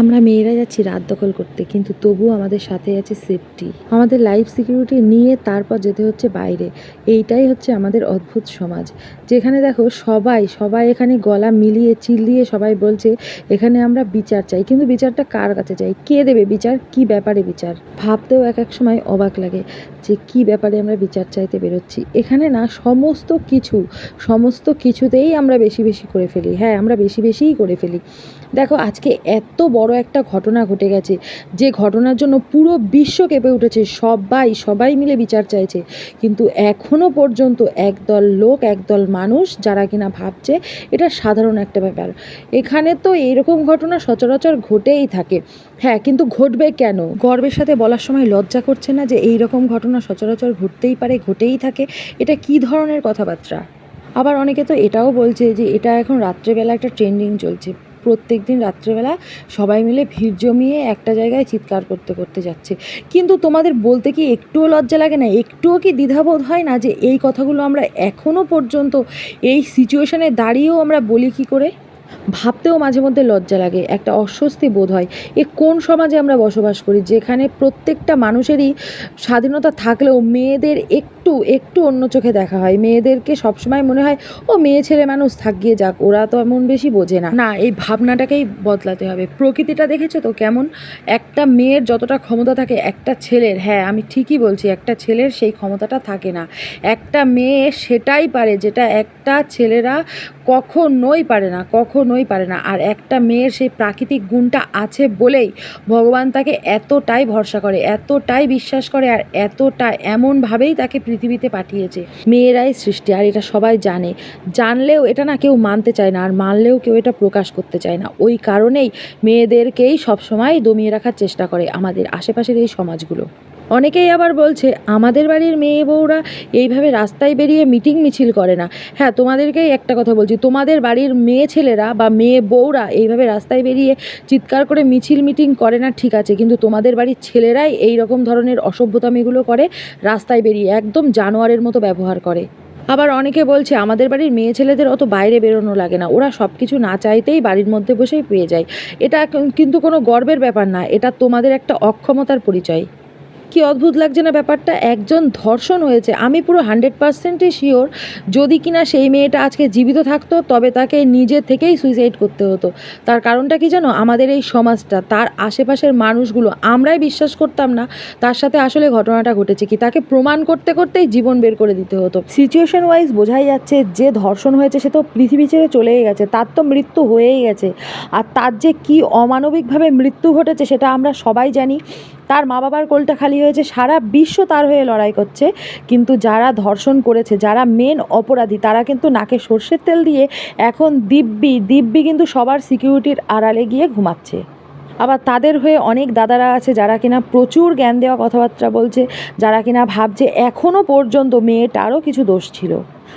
আমরা মেয়েরা যাচ্ছি রাত দখল করতে, কিন্তু তবুও আমাদের সাথে আছে সেফটি আমাদের লাইফ সিকিউরিটি নিয়ে তারপর যেতে হচ্ছে বাইরে। এইটাই হচ্ছে আমাদের অদ্ভুত সমাজ। যেখানে দেখো সবাই সবাই এখানে গলা মিলিয়ে, চিল্লিয়ে সবাই বলছে, এখানে আমরা বিচার চাই। কিন্তু বিচারটা কার কাছে চাই? কে দেবে বিচার? কি ব্যাপারে বিচার? ভাবতেও এক এক সময় অবাক লাগে যে কি ব্যাপারে আমরা বিচার চাইতে বেরোচ্ছি। এখানে না সমস্ত কিছু, সমস্ত কিছুতেই আমরা বেশি বেশি করে ফেলি। হ্যাঁ আমরা বেশি বেশিই করে ফেলি। দেখো, আজকে এত বড় একটা ঘটনা ঘটে গেছে। যে ঘটনার জন্য পুরো বিশ্ব কেঁপে উঠেছে, সবাই সবাই মিলে বিচার চাইছে। কিন্তু এখনও পর্যন্ত একদল লোক, একদল মানুষ যারা কিনা ভাবছে, এটা সাধারণ একটা ব্যাপার। এখানে তো এইরকম ঘটনা সচরাচর ঘটেই থাকে। হ্যাঁ কিন্তু ঘটবে কেন? গর্বের সাথে বলার সময় লজ্জা করছে না যে এই রকম ঘটনা সচরাচর ঘটতেই পারে, ঘটেই থাকে? এটা কি ধরনের কথাবার্তা? আবার অনেকে তো এটাও বলছে যে এটা এখন রাত্রেবেলা একটা ট্রেন্ডিং চলছে। প্রত্যেক দিন রাত্রেবেলা সবাই মিলে ভিড় জমিয়ে একটা জায়গায় চিৎকার করতে করতে যাচ্ছে। কিন্তু তোমাদের বলতে কি একটুও লজ্জা লাগে না? একটুও কি দ্বিধাবোধ হয় না যে এই কথাগুলো আমরা এখনও পর্যন্ত এই সিচুয়েশনে দাঁড়িয়েও আমরা বলি কী করে? ভাবতেও মাঝে মধ্যে লজ্জা লাগে, একটা অস্বস্তি বোধ হয়। এ কোন সমাজে আমরা বসবাস করি? যেখানে প্রত্যেকটা মানুষেরই স্বাধীনতা থাকলেও মেয়েদের একটু একটু অন্য চোখে দেখা হয়। মেয়েদেরকে সবসময় মনে হয়, ও মেয়ে, ছেলে, মানুষ, থাক, গিয়ে যাক। ওরা তো এমন বেশি বোঝে না। না, এই ভাবনাটাকেই বদলাতে হবে। প্রকৃতিটা দেখেছ তো কেমন? একটা মেয়ের যতটা ক্ষমতা থাকে, একটা ছেলের হ্যাঁ আমি ঠিকই বলছি, একটা ছেলের সেই ক্ষমতাটা থাকে না। একটা মেয়ে সেটাই পারে যেটা একটা ছেলেরা কখনোই পারে না, কখনোই পারে না। আর একটা মেয়ের সেই প্রাকৃতিক গুণটা আছে বলেই ভগবান তাকে এতটাই ভরসা করে, এতটাই বিশ্বাস করে, আর এতটা এমনভাবেই তাকে পৃথিবীতে পাঠিয়েছে। মেয়েরাই সৃষ্টি, আর এটা সবাই জানে। জানলেও এটা না কেউ মানতে চায় না, আর মানলেও কেউ এটা প্রকাশ করতে চায় না। ওই কারণেই মেয়েদেরকেই সবসময় দমিয়ে রাখার চেষ্টা করে আমাদের আশেপাশের এই সমাজগুলো। অনেকেই আবার বলছে, আমাদের বাড়ির মেয়ে বউরা এইভাবে রাস্তায় বেরিয়ে মিটিং মিছিল করে না। হ্যাঁ তোমাদেরকেই একটা কথা বলছি, তোমাদের বাড়ির মেয়ে ছেলেরা বা মেয়ে বউরা এইভাবে রাস্তায় বেরিয়ে চিৎকার করে মিছিল মিটিং করে না, ঠিক আছে, কিন্তু তোমাদের বাড়ির ছেলেরাই এই রকম ধরনের অসভ্যতামিগুলো করে রাস্তায় বেরিয়ে একদম জানোয়ারের মতো ব্যবহার করে। আবার অনেকে বলছে, আমাদের বাড়ির মেয়ে ছেলেদের অত বাইরে বেরোনো লাগে না, ওরা সব কিছু না চাইতেই বাড়ির মধ্যে বসেই পেয়ে যায়। এটা কিন্তু কোনো গর্বের ব্যাপার না, এটা তোমাদের একটা অক্ষমতার পরিচয়। কি অদ্ভুত লাগছে না ব্যাপারটা? একজন ধর্ষণ হয়েছে। আমি পুরো হান্ড্রেড পার্সেন্টই শিওর, যদি কিনা সেই মেয়েটা আজকে জীবিত থাকতো, তবে তাকে নিজে থেকেই সুইসাইড করতে হতো। তার কারণটা কি জানো? আমাদের এই সমাজটা, তার আশেপাশের মানুষগুলো, আমরাই বিশ্বাস করতাম না, তার সাথে আসলে ঘটনাটা ঘটেছে কি? তাকে প্রমাণ করতে করতেই জীবন বের করে দিতে হতো। সিচুয়েশন ওয়াইজ বোঝাই যাচ্ছে, যে ধর্ষণ হয়েছে সে তো পৃথিবী ছেড়ে চলেই গেছে। তার তো মৃত্যু হয়েই গেছে। আর তার যে কি অমানবিকভাবে মৃত্যু ঘটেছে, সেটা আমরা সবাই জানি। তার মা বাবার কোলটা খালি হয়েছে সারা বিশ্ব তার হয়ে লড়াই করছে। কিন্তু যারা ধর্ষণ করেছে, যারা মেন অপরাধী, তারা কিন্তু নাকে সর্ষের তেল দিয়ে এখন দিব্যি দিব্যি কিন্তু সবার সিকিউরিটির আড়ালে গিয়ে ঘুমাচ্ছে। আবার তাদের হয়ে অনেক দাদারা আছে যারা কিনা প্রচুর জ্ঞান দেওয়া কথাবার্তা বলছে, যারা কিনা ভাবছে এখনও পর্যন্ত মেয়েটারও কিছু দোষ ছিল।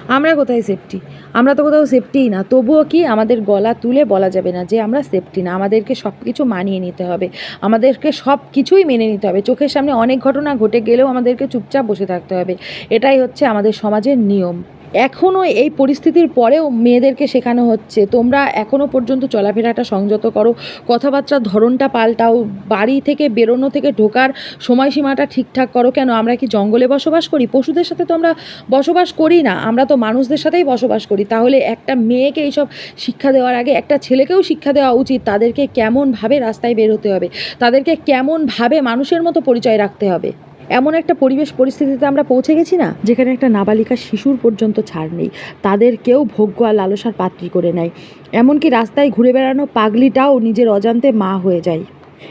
আমরা কোথায় সেফটি আমরা তো কোথাও সেফটিই না। তবুও কি আমাদের গলা তুলে বলা যাবে না যে আমরা সেফটি না? আমাদেরকে সব কিছু মানিয়ে নিতে হবে। আমাদেরকে সব কিছুই মেনে নিতে হবে। চোখের সামনে অনেক ঘটনা ঘটে গেলেও আমাদেরকে চুপচাপ বসে থাকতে হবে। এটাই হচ্ছে আমাদের সমাজের নিয়ম। এখনও এই পরিস্থিতির পরেও মেয়েদেরকে শেখানো হচ্ছে। তোমরা এখনও পর্যন্ত চলাফেরাটা সংযত করো। কথাবার্তার ধরনটা পাল্টাও। বাড়ি থেকে বেরোনো থেকে ঢোকার সময়সীমাটা ঠিকঠাক করো। কেন? আমরা কি জঙ্গলে বসবাস করি? পশুদের সাথে তো আমরা বসবাস করি না। আমরা তো মানুষদের সাথেই বসবাস করি। তাহলে একটা মেয়েকে এইসব শিক্ষা দেওয়ার আগে একটা ছেলেকেও শিক্ষা দেওয়া উচিত। তাদেরকে কেমনভাবে রাস্তায় বের হতে হবে? তাদেরকে কেমনভাবে মানুষের মতো পরিচয় রাখতে হবে? এমন একটা পরিবেশ পরিস্থিতিতে আমরা পৌঁছে গেছি না, যেখানে একটা নাবালিকা শিশুর পর্যন্ত ছাড় নেই, তাদের কেউ ভোগ্য আর লালসার পাত্রী করে নেয় এমনকি রাস্তায় ঘুরে বেড়ানো পাগলিটাও নিজের অজান্তে মা হয়ে যায়।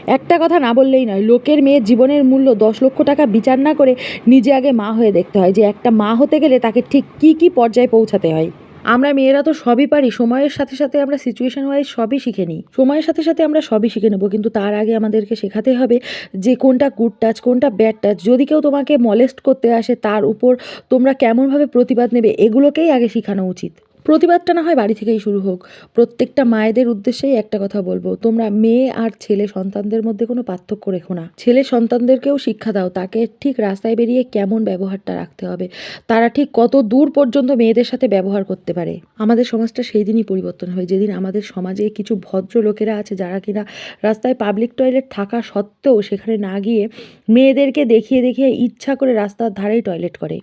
একটা কথা না বললেই নয়, লোকের মেয়ের জীবনের মূল্য দশ লক্ষ টাকা বিচার না করে নিজে আগে মা হয়ে দেখতে হয় যে একটা মা হতে গেলে তাকে ঠিক কী কী পর্যায়ে পৌঁছাতে হয়। আমরা মেয়েরা তো সবই পারি, সময়ের সাথে সাথে আমরা সিচুয়েশন ওয়াইজ সবই শিখে নিই। সময়ের সাথে সাথে আমরা সবই শিখে নেব, কিন্তু তার আগে আমাদেরকে শেখাতে হবে যে কোনটা গুড টাচ কোনটা ব্যাড টাচ যদি কেউ তোমাকে মলেস্ট করতে আসে, তার উপর তোমরা কেমনভাবে প্রতিবাদ নেবে, এগুলোকেই আগে শেখানো উচিত। প্রতিবাদটা না হয় বাড়ি থেকেই শুরু হোক। প্রত্যেকটা মায়েদের উদ্দেশ্যেই একটা কথা বলব, তোমরা মেয়ে আর ছেলে সন্তানদের মধ্যে কোনো পার্থক্য রেখো না। ছেলে সন্তানদেরকেও শিক্ষা দাও, তাকে ঠিক রাস্তায় বেরিয়ে কেমন ব্যবহারটা রাখতে হবে, তারা ঠিক কত দূর পর্যন্ত মেয়েদের সাথে ব্যবহার করতে পারে। আমাদের সমাজটা সেই দিনই পরিবর্তন হয়, যেদিন আমাদের সমাজে কিছু ভদ্র লোকেরা আছে যারা কিনা রাস্তায় পাবলিক টয়লেট থাকা সত্ত্বেও সেখানে না গিয়ে মেয়েদেরকে দেখিয়ে দেখিয়ে ইচ্ছা করে রাস্তার ধারেই টয়লেট করে।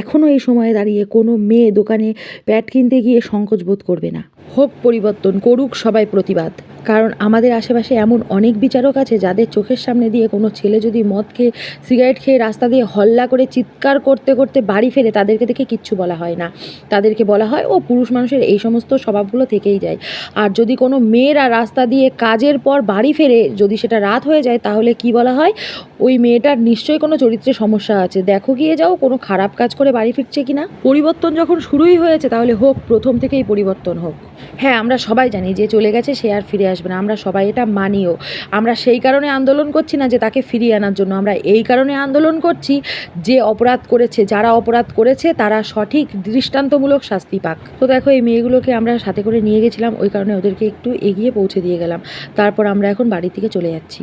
এখনও এই সময়ে দাঁড়িয়ে কোনো মেয়ে দোকানে প্যাড কিনতে গিয়ে সংকোচ বোধ করবে না। হোক পরিবর্তন করুক সবাই প্রতিবাদ। কারণ আমাদের আশেপাশে এমন অনেক বিচারক আছে যাদের চোখের সামনে দিয়ে কোনো ছেলে যদি মদ খেয়ে, সিগারেট খেয়ে রাস্তা দিয়ে হল্লা করে চিৎকার করতে করতে বাড়ি ফেরে, তাদেরকে দেখে কিচ্ছু বলা হয় না। তাদেরকে বলা হয়, ও, পুরুষ মানুষের এই সমস্ত স্বভাবগুলো থেকেই যায়। আর যদি কোনো মেয়েরা রাস্তা দিয়ে কাজের পর বাড়ি ফেরে, যদি সেটা রাত হয়ে যায়, তাহলে কি বলা হয়? ওই মেয়েটার নিশ্চয়ই কোনো চরিত্রে সমস্যা আছে। দেখো গিয়ে যাও, কোনো খারাপ কাজ করে বাড়ি ফিরছে কি না পরিবর্তন যখন শুরুই হয়েছে, তাহলে হোক, প্রথম থেকেই পরিবর্তন হোক। হ্যাঁ আমরা সবাই জানি যে চলে গেছে, সে আর ফিরে আসবে না, আমরা সবাই এটা মানিও। আমরা সেই কারণে আন্দোলন করছি না যে তাকে ফিরিয়ে আনার জন্য। আমরা এই কারণে আন্দোলন করছি যে অপরাধ করেছে, যারা অপরাধ করেছে তারা সঠিক দৃষ্টান্তমূলক শাস্তি পাক। তো দেখো, এই মেয়েগুলোকে আমরা সাথে করে নিয়ে গেছিলাম, ওই কারণে ওদেরকে একটু এগিয়ে পৌঁছে দিয়ে গেলাম। তারপর আমরা এখন বাড়ি থেকে চলে যাচ্ছি।